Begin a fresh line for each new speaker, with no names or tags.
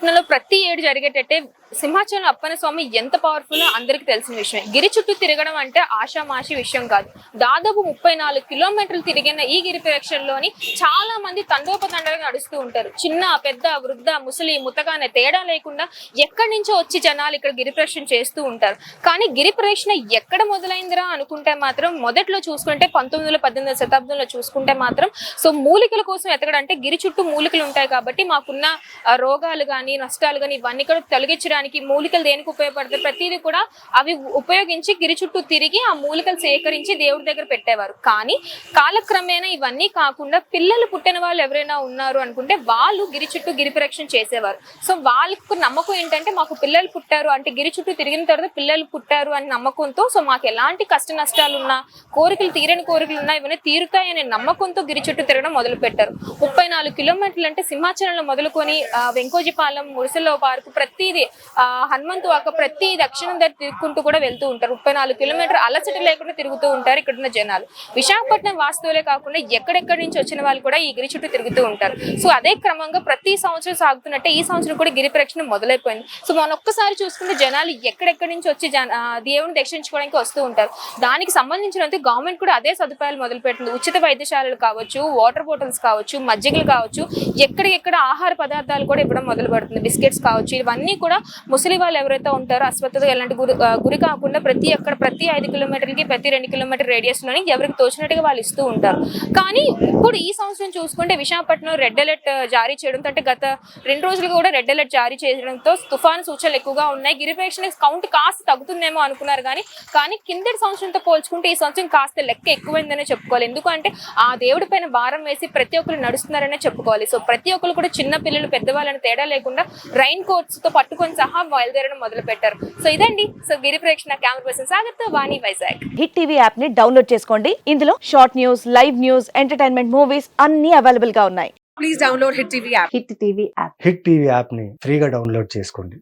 విశాఖపట్నంలో ప్రతి ఏడు జరిగేటట్టే సింహాచలం అప్పన్న స్వామి ఎంత పవర్ఫుల్ అందరికి తెలిసిన విషయం గిరి చుట్టూ తిరగడం అంటే ఆషామాషి విషయం కాదు. దాదాపు ముప్పై నాలుగు కిలోమీటర్లు తిరిగిన ఈ గిరి ప్రదక్షిణలోని చాలా మంది తండోపతండాలుగా నడుస్తూ ఉంటారు. చిన్న పెద్ద వృద్ధ ముసలి ముతగానే తేడా లేకుండా ఎక్కడి నుంచో వచ్చి జనాలు ఇక్కడ గిరి ప్రదక్షిణ చేస్తూ ఉంటారు. కానీ గిరి ప్రదక్షిణ ఎక్కడ మొదలైందిరా అనుకుంటే మాత్రం మొదట్లో చూసుకుంటే పంతొమ్మిది వందల పద్దెనిమిది శతాబ్దంలో చూసుకుంటే మాత్రం సో మూలికల కోసం ఎతకడం అంటే గిరి చుట్టూ మూలికలు ఉంటాయి కాబట్టి మాకున్న రోగాలు కానీ నష్టాలు కానీ ఇవన్నీ కూడా తొలగించడానికి మూలికలు దేనికి ఉపయోగపడతాయి? ప్రతిదీ కూడా అవి ఉపయోగించి గిరి చుట్టూ తిరిగి ఆ మూలికలు సేకరించి దేవుడి దగ్గర పెట్టేవారు. కానీ కాలక్రమేణా ఇవన్నీ కాకుండా పిల్లలు పుట్టిన వాళ్ళు ఎవరైనా ఉన్నారు అనుకుంటే వాళ్ళు గిరి చుట్టూ గిరి చేసేవారు. సో వాళ్ళకు నమ్మకం ఏంటంటే మాకు పిల్లలు పుట్టారు అంటే గిరి చుట్టూ తిరిగిన తర్వాత పిల్లలు పుట్టారు అని నమ్మకంతో సో మాకు ఎలాంటి కష్ట నష్టాలు ఉన్నా కోరికలు తీరని కోరికలు ఉన్నా ఇవన్నీ తీరుతాయనే నమ్మకంతో గిరి చుట్టూ తిరగడం మొదలు పెట్టారు ముప్పై నాలుగు కిలోమీటర్లు అంటే సింహాచలంలో మొదలుకొని ఆ, వెంకోజిపాలెం మురిసెల్లో పార్కు ప్రతిదీ ఆ, హనుమంతు వాక ప్రతి దక్షిణం దగ్గర తిరుగుకుంటూ కూడా వెళ్తూ ఉంటారు. ముప్పై నాలుగు కిలోమీటర్ అలసట లేకుండా తిరుగుతూ ఉంటారు ఇక్కడ ఉన్న జనాలు. విశాఖపట్నం వాస్తువులే కాకుండా ఎక్కడెక్కడి నుంచి వచ్చిన వాళ్ళు కూడా ఈ గిరి చుట్టూ తిరుగుతూ ఉంటారు. సో అదే క్రమంగా ప్రతి సంవత్సరం సాగుతున్నట్టే ఈ సంవత్సరం కూడా గిరి ప్రదక్షిణ మొదలైపోయింది. సో మనం ఒక్కసారి చూసుకుంటే జనాలు ఎక్కడెక్కడి నుంచి వచ్చి జన- దేవుని దర్శించుకోవడానికి వస్తూ ఉంటారు. దానికి సంబంధించినంత గవర్నమెంట్ కూడా అదే సదుపాయాలు మొదలు పెట్టింది ఉచిత వైద్యశాలలు కావచ్చు వాటర్ బాటిల్స్ కావచ్చు మజ్జిగలు కావచ్చు ఎక్కడెక్కడ ఆహార పదార్థాలు కూడా ఇవ్వడం మొదలు పెడుతుంది బిస్కెట్స్ కావచ్చు ఇవన్నీ కూడా ముసలి వాళ్ళు ఎవరైతే ఉంటారో అస్వస్థత ఎలాంటి గురి గురి కాకుండా ప్రతి అక్కడ ప్రతి ఐదు కిలోమీటర్లకి ప్రతి రెండు కిలోమీటర్ రేడియస్లోని ఎవరికి తోచినట్టుగా వాళ్ళు ఇస్తూ ఉంటారు. కానీ ఇప్పుడు ఈ సంవత్సరం చూసుకుంటే విశాఖపట్నం రెడ్ అలర్ట్ జారీ చేయడంతో అంటే గత రెండు రోజులుగా కూడా రెడ్ అలర్ట్ జారీ చేయడంతో తుఫాన్ సూచనలు ఎక్కువగా ఉన్నాయి. గిరిపేక్షణ కౌంట్ కాస్త తగ్గుతుందేమో అనుకున్నారు కానీ కానీ కిందటి సంవత్సరంతో పోల్చుకుంటే ఈ సంవత్సరం కాస్త లెక్క ఎక్కువైందనే చెప్పుకోవాలి. ఎందుకంటే ఆ దేవుడి పైన భారం వేసి ప్రతి ఒక్కరు నడుస్తున్నారనే చెప్పుకోవాలి. సో ప్రతి ఒక్కరు కూడా చిన్న పిల్లలు పెద్దవాళ్ళని తేడా లేకుండా రైన్ కోట్స్తో పట్టుకొని సహా బయలుదేరడం మొదలు పెట్టారు సో ఇదండి. సో గిరి ప్రేక్షణ కెమెరా పర్సన్ సాగర్తో వాణి వైజాగ్.
హిట్ టీవీ యాప్ని డౌన్లోడ్ చేసుకోండి. ఇందులో short news live news entertainment movies అన్ని అవైలబుల్గా ఉన్నాయి.
Please download Hit TV app.
Hit TV app
hit TV యాప్ని ఫ్రీగా డౌన్లోడ్ చేసుకోండి.